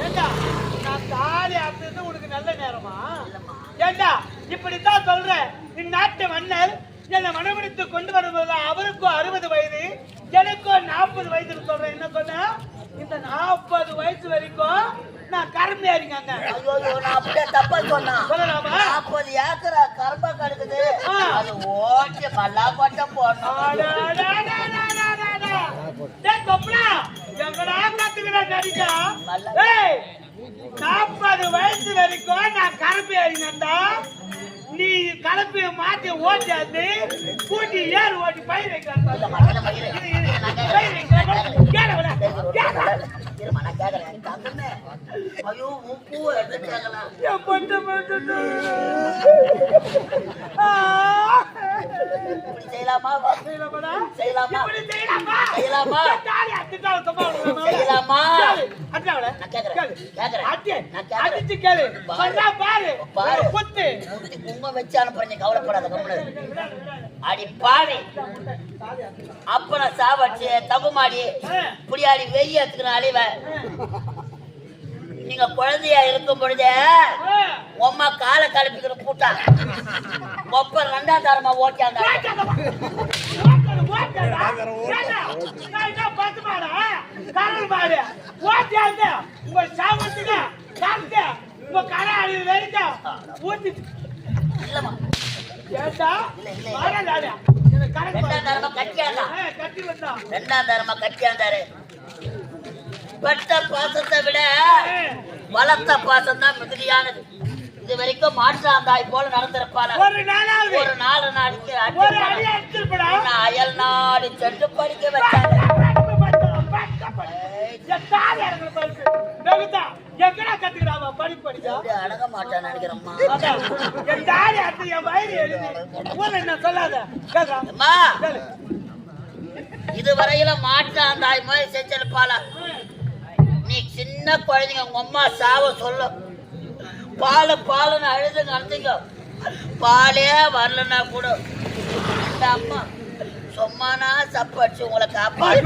ஏண்டா நான் தாலி அறுத்தது உனக்கு நல்ல நேரமா ஏண்டா இப்படித்தான் சொல்றேன் இந்நாட்டு மன்னர் என்னை மனமுடித்து கொண்டு வரும்போது அவருக்கும் அறுபது வயது எனக்கும் நாற்பது வயதுன்னு சொல்றேன் என்ன சொன்ன இந்த நாற்பது வயசு வரைக்கும் நான் ஐயோ ஐயோ, நான் அப்படியே தப்பா சொன்னேன் நாற்பது ஏக்கரா கரும்பா கிடக்குது. அது ஓட்டி போடணும் அடடடடடடடா. டேய் கொப்பளா, எங்கடா கத்துக்கிற நடிக்கா? நாற்பது வயசு வரைக்கும் நான் கலப்பி அறிஞன்டா நீ கலப்பி மாத்தி ஓட்டியாந்து கூட்டி ஏறு ஓட்டி பயிர் செய்யலாமா? செய்யலாமா? செய்யலாமா? செய்யலாமா? செய்யலாமா? கேளு. அடிடா அவளை. நான் கேக்குறேன். கேளு. கேக்குறேன். அடி. நான் கேக்குறேன். அடிச்சு கேளு. பாரு. சொன்னா பாரு. பாரு. ஒரு குத்து. குங்குமம் வச்சு அனுப்புறேன் நீ கவலைப்படாத கம்முனு அடி பாவி அப்ப நான் சாவடிச்சு தப்பு மாடி புடியாடி வெய்ய எடுத்துக்கிற அழிவ நீங்க குழந்தையா இருக்கும் பொழுதே ஆ. உம்மா காலை கலப்பிக்கிற கூட்டா ஒப்ப ரெண்டாம் தரமா ஓட்டியாங்க மாடா? கரல் மாடு. ஓட்டியாந்து, உங்க சாமத்துக்கு, சாப்பிட்டு, உங்க கரை அழிவு வரைக்கும் ஊத்தி. இல்லம்மா. ஏண்டா? இல்ல, இல்ல. வரலாடா. எனக்கு கரை ரெண்டாம் தரமா கட்டியாங்க ஆ, கட்டி வந்தான் ரெண்டாம் தரமா கட்டியாந்தாரு. பட்ட பாசத்தை விட வளர்த்த பாசம் தான் மிகுதியானது. இது வரைக்கும் மாற்றாந்தாய் போல நடந்திருப்பாள? ஒரு நாளாவது. ஒரு நாலு நாளைக்கு அயல் நாடு சென்று படிக்க வச்சாங்க அடங்க மாட்டான் நினைக்கிறேம்மா என்ன சொல்லாத. இதுவரையில மாற்றாந்தாய் மாதிரி செஞ்சிருப்பாள நீ சின்ன குழந்தைங்க உங்க அம்மா சாவ சொல்ல. பாலு பாலுன்னு அழுதுங்க அழுதுங்க பாலே வரலன்னா கூட. இந்த அம்மா சும்மானா சப்படிச்சு உங்களை காப்பாடு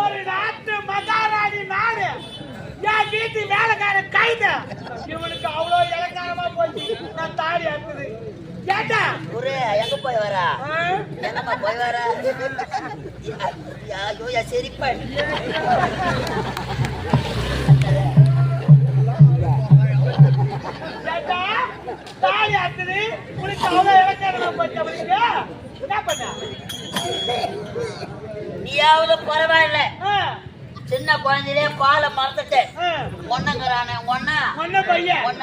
ஒரு நாட்டு மகாராணி நாடு என் வீட்டு வேலைக்கார கைது. இவனுக்கு அவ்வளோ இலக்காரமா போச்சு. நான் தாலி அறுத்தது. கேட்டா? ஒரே எங்க போய் வரா? என்னம்மா போய் வர? ஐயோ கேட்டா? தாலி அறுத்தது. உனக்கு அவ்வளோ இலக்காரமா போச்சு அவனுக்கு. என்ன பண்ண? நீயாவது பரவாயில்ல. சின்ன குழந்தையிலே பாலை மறந்துட்டேன். ஆ. ஒன்னங்கிறானே ஒன்ன மொன்ன பையன் ஒன்ன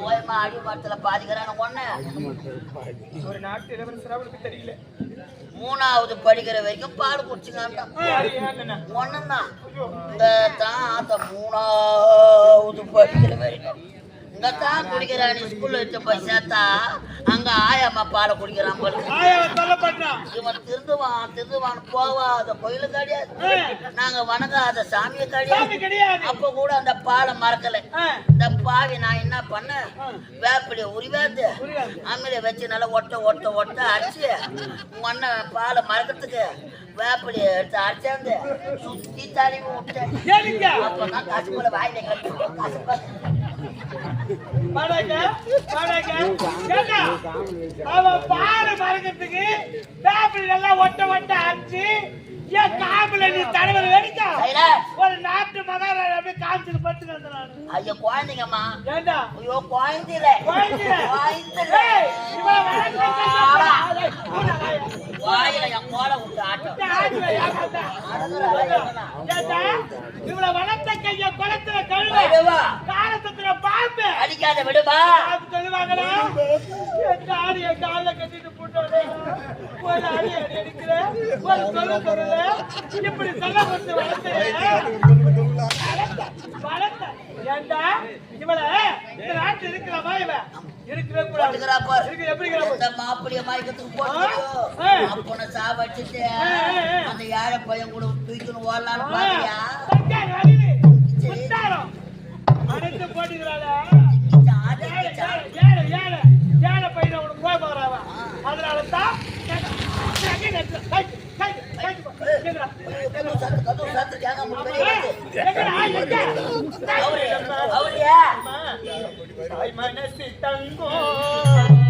ஓயமா அடி மரத்துல பாதிக்கிறான ஒன்ன ஒரு நாட்டு இளவரசர் அவளுக்கு தெரியல. மூணாவது படிக்கிற வரைக்கும் பால் குடிச்சுங்க ஏங்கண்ணா. ஒண்ணுதான் இந்த தான் அந்த மூணாவது படிக்கிற வரைக்கும். தான் குடிக்கிறான் ஸ்கூல்ல வச்ச போய் சேர்த்தா அங்க ஆயம்மா பாலை குடிக்கிறான் போல இவன் திருந்துவான் திருந்துவான் போவாத கோயிலு கிடையாது. நாங்க வணங்காத சாமியை சாமி கிடையாது. அப்ப கூட அந்த பாலை மறக்கல. இந்த பாவி நான் என்ன பண்ணேன்? வேப்பிலைய உரிவாந்து அம்மில வச்சு நல்லா ஒட்ட ஒட்ட ஒட்ட அடிச்சு மண்ணை பாலை மறக்கிறதுக்கு வேப்பிலைய எடுத்து அடிச்சாந்து சுத்தி தடவி விட்டேன். அப்பதான் காசு போல வாயில கட்டு காசு அவன் பாரு மறக்கிறதுக்கு பேப்பர் எல்லாம் ஒட்ட ஒட்ட அடிச்சு என் காம்புல நீ சைலன்ஸ். ஒரு நாட்டு மகாராஜா அப்படியே காமிச்சிட்டு பட்டு நானு ஐயோ குழந்தைங்கம்மா. ஏண்டா? ஐயோ குழந்தையில. குழந்தையில? குழந்தையில. இவன் வளர்ந்து. வாயில என் கோலை விட்டு ஆட்டம். இவளை வளர்த்த கைய குளத்துல கழுவ. பாம்பு அடிக்காத விடுமா. என் கால்ல கட்டிட்டு போட்டோட ஒரு அடி அடி அடிக்கிற ஒரு சொல்ல சொல்லல இப்படி சொல்ல கொடுத்து வளர்த்த. வளர்த்த. ஏண்டா? இவளை இந்த நாட்டு இருக்கலாமா இவன் இருக்கவே கூடாது. இருக்கு எப்படி இருக்கிற? மாப்பிள்ளைய மயக்கத்துக்கு போட்டு. அப்பனை சாவடிச்சுட்டு. அந்த ஏழை பையன் கூட தூக்கின்னு ஓடலான்னு பாத்தியா. அனைத்து போட்டிகளால ஜாதி ஏழை. ஏழை, ஏழை, ஏழை, பையனை உனக்கு போய் போகிறாவ. அதனால தான் மனசு தங்கம்